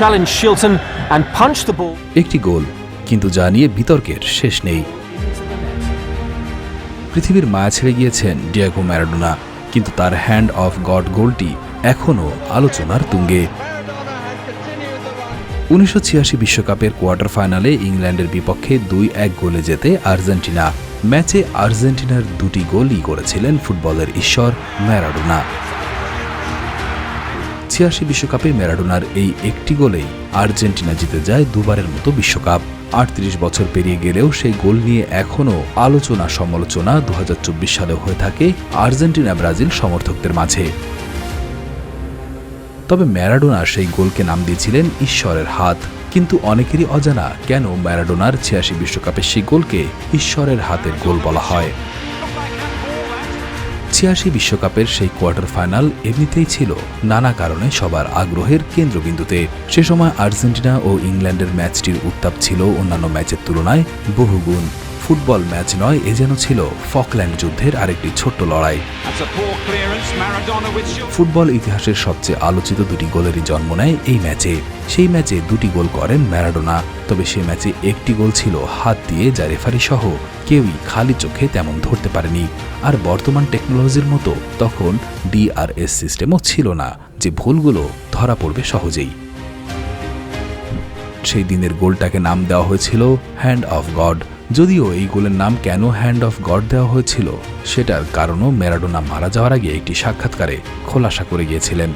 challenged Shilton and the ball. একটি গোল, কিন্তু যা নিয়ে বিতর্কের শেষ নেই। পৃথিবীর মায়া ছেড়ে গিয়েছেন ডিয়াগো ম্যারাডোনা কিন্তু তার হ্যান্ড অফ গড গোলটি এখনও আলোচনার তুঙ্গে। উনিশশো ছিয়াশি বিশ্বকাপের কোয়ার্টার ফাইনালে ইংল্যান্ডের বিপক্ষে দুই এক গোলে জেতে আর্জেন্টিনা। ম্যাচে আর্জেন্টিনার দুটি গোলই করেছিলেন ফুটবলের ঈশ্বর ম্যারাডোনা। ছিয়াশি বিশ্বকাপে ম্যারাডোনার এই একটি গোলেই আর্জেন্টিনা জিতে যায় দুবারের মতো বিশ্বকাপ। আটত্রিশ বছর পেরিয়ে গেলেও সেই গোল নিয়ে এখনও আলোচনা সমালোচনা দু সালে হয়ে থাকে আর্জেন্টিনা ব্রাজিল সমর্থকদের মাঝে। তবে ম্যারাডোনা সেই গোলকে নাম দিয়েছিলেন ঈশ্বরের হাত। কিন্তু অনেকেরই অজানা কেন ম্যারাডোনার ছিয়াশি বিশ্বকাপের সেই গোলকে ঈশ্বরের হাতের গোল বলা হয়। ছিয়াশি বিশ্বকাপের সেই কোয়ার্টার ফাইনাল এমনিতেই ছিল। নানা কারণে সবার আগ্রহের কেন্দ্রবিন্দুতে। সে সময় আর্জেন্টিনা ও ইংল্যান্ডের ম্যাচটির উত্তাপ ছিল অন্যান্য ম্যাচের তুলনায় বহুগুণ। ফুটবল ম্যাচ নয় এ যেন ছিল ফকল্যান্ড যুদ্ধের আরেকটি ছোট্ট লড়াই. ফুটবল ইতিহাসের সবচেয়ে আলোচিত দুটি গোলেরই জন্ম নেয় এই ম্যাচে। সেই ম্যাচে দুটি গোল করেন ম্যারাডোনা তবে সেই ম্যাচে একটি গোল ছিল হাত দিয়ে যা রেফারি সহ কেউই খালি চোখে তেমন ধরতে পারেনি। আর বর্তমান টেকনোলজির মতো তখন ডিআরএস সিস্টেমও ছিল না যে ভুলগুলো ধরা পড়বে সহজেই। সেই দিনের গোলটাকে নাম দেওয়া হয়েছিল হ্যান্ড অফ গড যদিও এই গোলের নাম কেন হ্যান্ড অফ গড দেওয়া হয়েছিল, সেটার কারণও ম্যারাডোনা মারা যাওয়ার আগে একটি সাক্ষাৎকারে খোলাসা করে গিয়েছিলেন।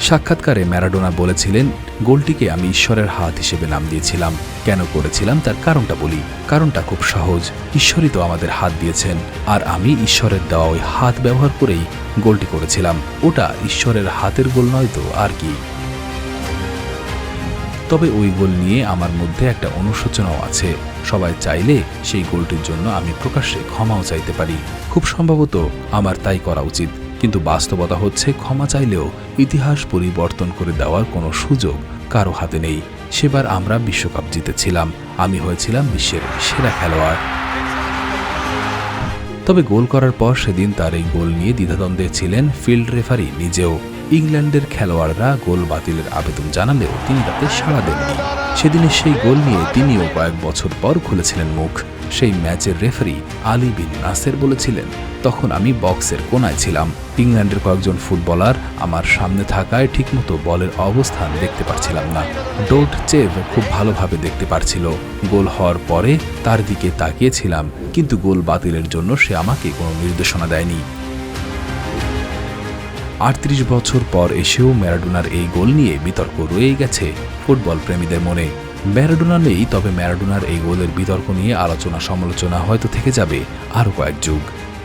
সাক্ষাৎকারে ম্যারাডোনা বলেছিলেন, গোলটিকে আমি ঈশ্বরের হাত হিসেবে নাম দিয়েছিলাম। কেন করেছিলাম তার কারণটা বলি। কারণটা খুব সহজ। ঈশ্বরই তো আমাদের হাত দিয়েছেন। আর আমি ঈশ্বরের দেওয়া ওই হাত ব্যবহার করেই গোলটি করেছিলাম। ওটা ঈশ্বরের হাতের গোল নয় তো, আর কি? তবে ওই গোল নিয়ে আমার মধ্যে একটা অনুশোচনাও আছে। সবাই চাইলে সেই গোলটির জন্য আমি প্রকাশ্যে ক্ষমাও চাইতে পারি। খুব সম্ভবত আমার তাই করা উচিত। কিন্তু বাস্তবতা হচ্ছে ক্ষমা চাইলেও ইতিহাস পরিবর্তন করে দেওয়ার কোনো সুযোগ কারও হাতে নেই। সেবার আমরা বিশ্বকাপ জিতেছিলাম। আমি হয়েছিলাম বিশ্বের সেরা খেলোয়াড়। তবে গোল করার পর সেদিন তার এই গোল নিয়ে দ্বিধাদ্বন্দ্বে ছিলেন ফিল্ড রেফারি নিজেও। ইংল্যান্ডের খেলোয়াড়রা গোল বাতিলের আবেদন জানালেও তিনি তাতে সাড়া দেননি। সেদিনের সেই গোল নিয়ে তিনিও কয়েক বছর পর খুলেছিলেন মুখ। সেই ম্যাচের রেফারি আলী বিন নাসের বলেছিলেন, তখন আমি বক্সের কোনায় ছিলাম। ইংল্যান্ডের কয়েকজন ফুটবলার আমার সামনে থাকায় ঠিকমতো বলের অবস্থান দেখতে পারছিলাম না। ডোট চেভ খুব ভালোভাবে দেখতে পারছিল। গোল হওয়ার পরে তার দিকে তাকিয়েছিলাম, কিন্তু গোল বাতিলের জন্য সে আমাকে কোনো নির্দেশনা দেয়নি। আটত্রিশ বছর পর এসেও ম্যারাডোনার এই গোল নিয়ে বিতর্ক রয়ে গেছে ফুটবল প্রেমীদের মনে। ম্যারাডোনা নেই, তবে ম্যারাডোনার এই গোলের বিতর্ক নিয়ে আলোচনা সমালোচনা হয়তো থেকে যাবে আরও কয়েক যুগ।